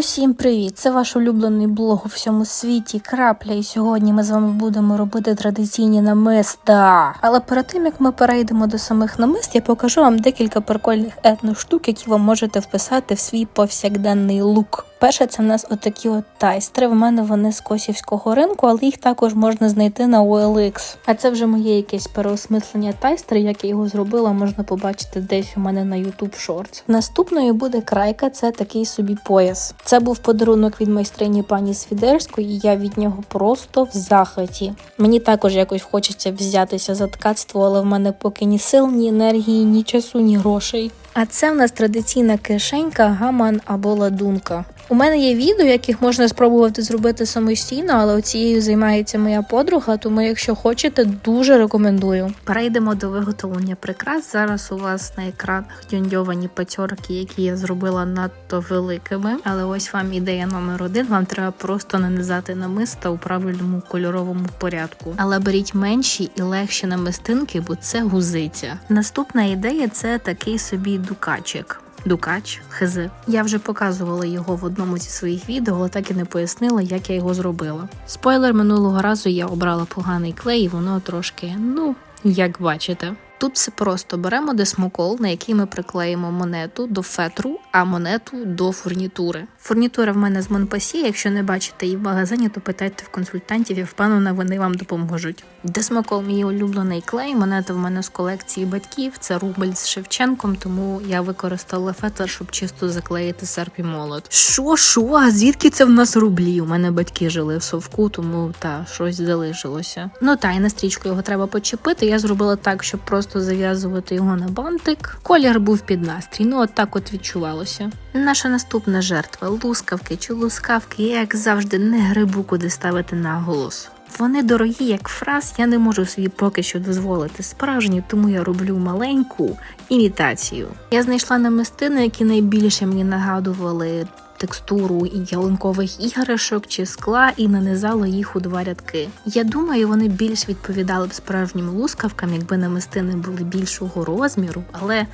Усім привіт! Це ваш улюблений блог у всьому світі Крапля. І сьогодні ми з вами будемо робити традиційні намиста. Але перед тим як ми перейдемо до самих намист, я покажу вам декілька прикольних етноштук, які ви можете вписати в свій повсякденний лук. Перше, це в нас отакі от тайстри. В мене вони з косівського ринку, але їх також можна знайти на OLX. А це вже моє якесь переосмислення тайстра. Як я його зробила, можна побачити десь у мене на YouTube Shorts. Наступною буде крайка, це такий собі пояс. Це був подарунок від майстрині пані Свідерської, і я від нього просто в захваті. Мені також якось хочеться взятися за ткацтво, але в мене поки ні сил, ні енергії, ні часу, ні грошей. А це в нас традиційна кишенька, гаман або ладунка. У мене є відео, яких можна спробувати зробити самостійно, але цією займається моя подруга, тому якщо хочете, дуже рекомендую. Перейдемо до виготовлення прикрас. Зараз у вас на екранах дьондьовані пацьорки, які я зробила надто великими. Але ось вам ідея номер один. Вам треба просто нанизати намиста у правильному кольоровому порядку. Але беріть менші і легші намистинки, бо це гузиця. Наступна ідея це такий собі дукачик. Дукач хз. Я вже показувала його в одному зі своїх відео, але так і не пояснила, як я його зробила. Спойлер минулого разу я обрала поганий клей, і воно трошки, ну, як бачите. Тут все просто беремо десмокол, на який ми приклеїмо монету до фетру, а монету до фурнітури. Фурнітура в мене з Монпасі. Якщо не бачите її в магазині, то питайте в консультантів, я впевнена, вони вам допоможуть. Десмокол мій улюблений клей. Монета в мене з колекції батьків. Це рубль з Шевченком, тому я використала фетр, щоб чисто заклеїти серп і молот. Що, що? А звідки це в нас рублі? У мене батьки жили в совку, тому та щось залишилося. Ну та і на стрічку його треба почепити. Я зробила так, щоб просто зав'язувати його на бантик. Колір був під настрій. Ну от так от відчувалося. Наша наступна жертва лускавки чи лускавки, я, як завжди, не грибу куди ставити наголос. Вони дорогі, як фраз, я не можу собі поки що дозволити справжні, тому я роблю маленьку імітацію. Я знайшла намистини, які найбільше мені нагадували текстуру ялинкових іграшок чи скла, і нанизала їх у два рядки. Я думаю, вони більш відповідали б справжнім лускавкам, якби намистини були більшого розміру, але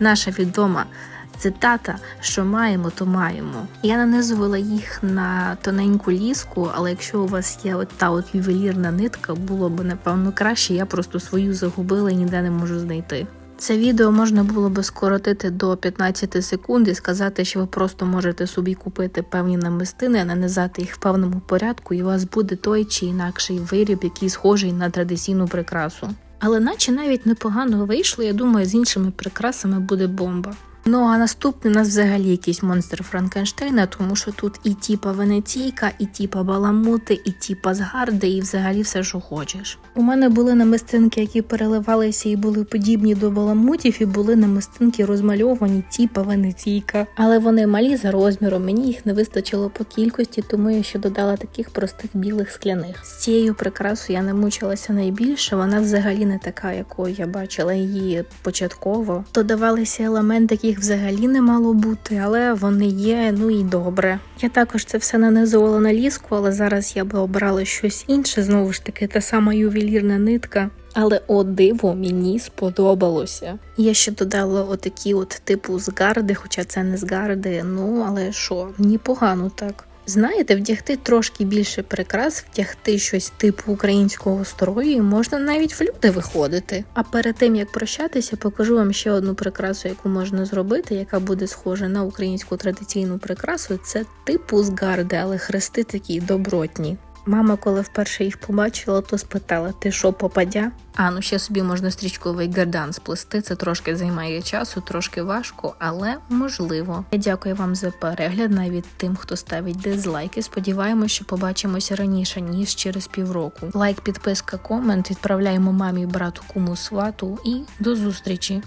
наша відома. Цитата, що маємо, то маємо. Я нанизувала їх на тоненьку ліску, але якщо у вас є от та от ювелірна нитка, було б напевно краще. Я просто свою загубила і ніде не можу знайти. Це відео можна було би скоротити до 15 секунд і сказати, що ви просто можете собі купити певні намистини, нанизати їх в певному порядку, і у вас буде той чи інакший виріб, який схожий на традиційну прикрасу. Але наче навіть непогано вийшло, я думаю, з іншими прикрасами буде бомба. Ну а наступний у нас взагалі якийсь монстр Франкенштейна, тому що тут і тіпа Венеційка, і тіпа Баламути, і тіпа Згарди, і взагалі все, що хочеш. У мене були намистинки, які переливалися і були подібні до баламутів, і були намистинки розмальовані, тіпа Венеційка. Але вони малі за розміром, мені їх не вистачило по кількості, тому я ще додала таких простих білих скляних. З цією прикрасою я не мучилася найбільше. Вона взагалі не така, якою я бачила її початково. Додавалися елементи, яких взагалі не мало бути, але вони є, ну і добре. Я також це все нанизувала на ліску, але зараз я би обрала щось інше. Знову ж таки, та сама ювелірна нитка. Але о диво мені сподобалося. Я ще додала отакі от типу згарди, хоча це не згарди. Ну але що, непогано так. Знаєте, вдягти трошки більше прикрас, вдягти щось типу українського строю, і можна навіть в люди виходити. А перед тим як прощатися, покажу вам ще одну прикрасу, яку можна зробити, яка буде схожа на українську традиційну прикрасу. Це типу згарди, але хрести такі добротні. Мама, коли вперше їх побачила, то спитала: ти що, попадя? А ну ще собі можна стрічковий гердан сплести. Це трошки займає часу, трошки важко, але можливо. Я дякую вам за перегляд, навіть тим, хто ставить дизлайки. Сподіваємось, що побачимося раніше ніж через півроку. Лайк, підписка, комент. Відправляємо мамі, брату, кому свату і до зустрічі.